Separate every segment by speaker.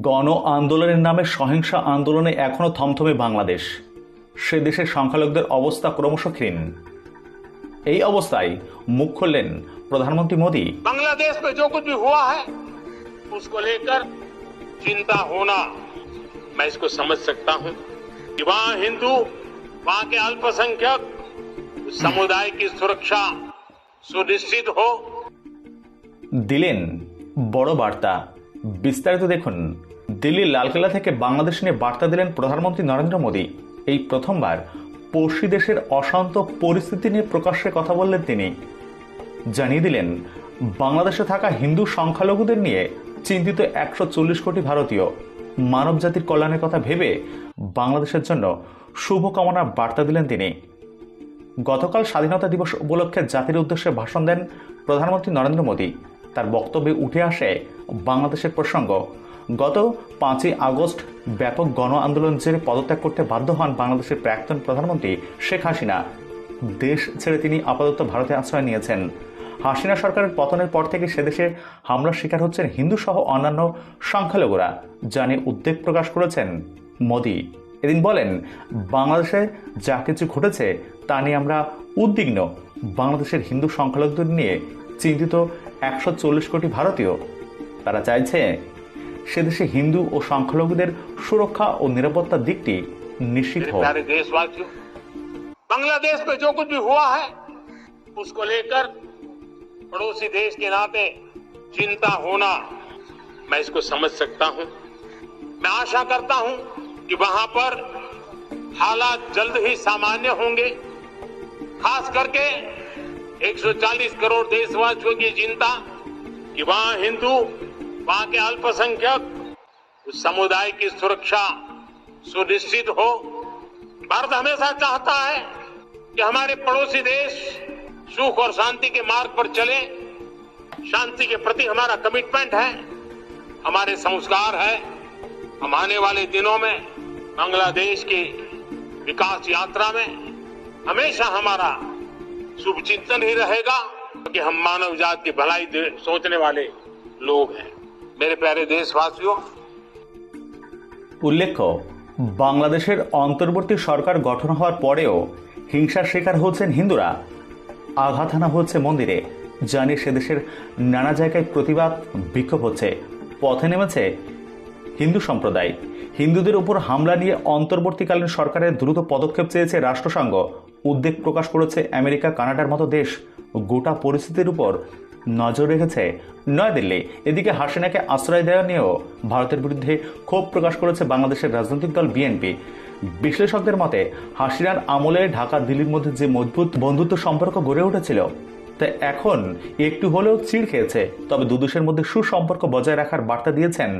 Speaker 1: গণ আন্দোলনের নামে সহিংস আন্দোলনে এখনও থমথমে বাংলাদেশ সে দেশের সংখ্যালঘুদের অবস্থা ক্রমশ ক্ষীণ এই অবস্থায় মুখ খুললেন প্রধানমন্ত্রী মোদী
Speaker 2: बांग्लादेश में जो कुछ भी हुआ है उसको लेकर चिंता होना मैं इसको समझ सकता हूं कि वहां हिंदू वहां के अल्पसंख्यक उस समुदाय की सुरक्षा सुनिश्चित हो
Speaker 1: দিলেন বড় বার্তা বিস্তারিত দেখুন। দিল্লির লালকেল্লা থেকে বাংলাদেশ নিয়ে বার্তা দিলেন প্রধানমন্ত্রী নরেন্দ্র মোদী। এই প্রথমবার পড়শি দেশের অশান্ত পরিস্থিতি নিয়ে প্রকাশ্যে কথা বললেন তিনি। জানিয়ে দিলেন, বাংলাদেশে থাকা হিন্দু সংখ্যালঘুদের নিয়ে চিন্তিত একশো চল্লিশ কোটি ভারতীয়। মানব জাতির কল্যাণের কথা ভেবে বাংলাদেশের জন্য শুভকামনার বার্তা দিলেন তিনি। গতকাল স্বাধীনতা দিবস উপলক্ষে জাতির উদ্দেশ্যে ভাষণ দেন প্রধানমন্ত্রী নরেন্দ্র মোদী। তার বক্তব্যে উঠে আসে বাংলাদেশের প্রসঙ্গ। গত পাঁচই আগস্ট ব্যাপক গণ আন্দোলন জেরে পদত্যাগ করতে বাধ্য হন বাংলাদেশের প্রাক্তন প্রধানমন্ত্রী শেখ হাসিনা। দেশ ছেড়ে তিনি আপাতত ভারতে আশ্রয় নিয়েছেন। হাসিনা সরকারের পতনের পর থেকে সে দেশে হামলার শিকার হচ্ছেন হিন্দু সহ অন্যান্য সংখ্যালঘুরা, জানে উদ্বেগ প্রকাশ করেছেন মোদী। এদিন বলেন, বাংলাদেশে যা কিছু ঘটেছে তা নিয়ে আমরা উদ্বিগ্ন। বাংলাদেশের হিন্দু সংখ্যালঘুদের নিয়ে চিন্তিত একশো চল্লিশ কোটি ভারতীয় তারা চাইছে সে দেশে হিন্দু ও সংখ্যালঘুদের সুরক্ষা ও নিরাপত্তার দিকটি নিশ্চিত
Speaker 2: मेरे
Speaker 1: হোক
Speaker 2: प्यारे देशवासियों बांग्लादेश में जो कुछ भी हुआ है उसको लेकर पड़ोसी देश के नाते चिंता होना मैं इसको समझ सकता हूं मैं आशा करता हूं कि वहां पर हालात जल्द ही सामान्य होंगे खास करके 140 करोड़ देशवासियों की चिंता कि वहाँ हिंदू, वहाँ के अल्पसंख्यक, उस समुदाय की सुरक्षा सुनिश्चित हो। भारत हमेशा चाहता है कि हमारे पड़ोसी देश सुख और शांति के मार्ग पर चले। शांति के प्रति हमारा कमिटमेंट है। हमारे संस्कार है। हम आने वाले दिनों में बांग्लादेश की विकास यात्रा में हमेशा हमारा शुभ चिंतन ही रहेगा कि हम मानव जात की भलाई दे- सोचने वाले लोग हैं मेरे प्यारे देशवासियों
Speaker 1: উল্লেখ্য বাংলাদেশের অন্তর্বর্তী সরকার গঠন হওয়ার পরেও হিংসার শিকার হচ্ছেন হিন্দুরা আঘাত হানা হচ্ছে মন্দিরে জানি সে দেশের নানা জায়গায় প্রতিবাদ বিক্ষোভ হচ্ছে পথে নেমেছে হিন্দু সম্প্রদায় হিন্দুদের উপর হামলা নিয়ে অন্তর্বর্তীকালীন সরকারের দ্রুত পদক্ষেপ চেয়েছে রাষ্ট্রসংঘ উদ্বেগ প্রকাশ করেছে আমেরিকা, কানাডার মতো দেশ। গোটা পরিস্থিতির উপর নজর রেখেছে নয়াদিল্লি। এদিকে হাসিনাকে আশ্রয় দেওয়া নিয়েও ভারতের বিরুদ্ধে ক্ষোভ প্রকাশ করেছে বাংলাদেশের রাজনৈতিক দল বিএনপি। বিশ্লেষকদের মতে, হাসিনার আমলে ঢাকা দিল্লির মধ্যে যে মজবুত বন্ধুত্ব সম্পর্ক গড়ে উঠেছিল, তা এখন একটু হলেও চিড় খেয়েছে। তবে দুদেশের মধ্যে সুসম্পর্ক বজায় রাখার বার্তা দিয়েছেন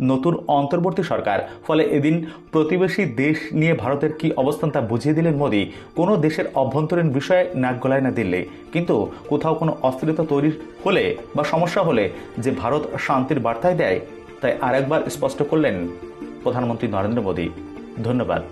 Speaker 1: নতুন অন্তর্বর্তী সরকার। ফলে এদিন প্রতিবেশী দেশ নিয়ে ভারতের কি অবস্থান তা বুঝিয়ে দিলেন মোদি, কোনো দেশের অভ্যন্তরীণ বিষয়ে নাক গলায় না দিল্লি কিন্তু কোথাও কোনো অস্থিরতা তৈরি হলে বা সমস্যা হলে যে ভারত শান্তির বার্তায় দেয়, তাই আরেকবার স্পষ্ট করলেন প্রধানমন্ত্রী নরেন্দ্র মোদী। ধন্যবাদ।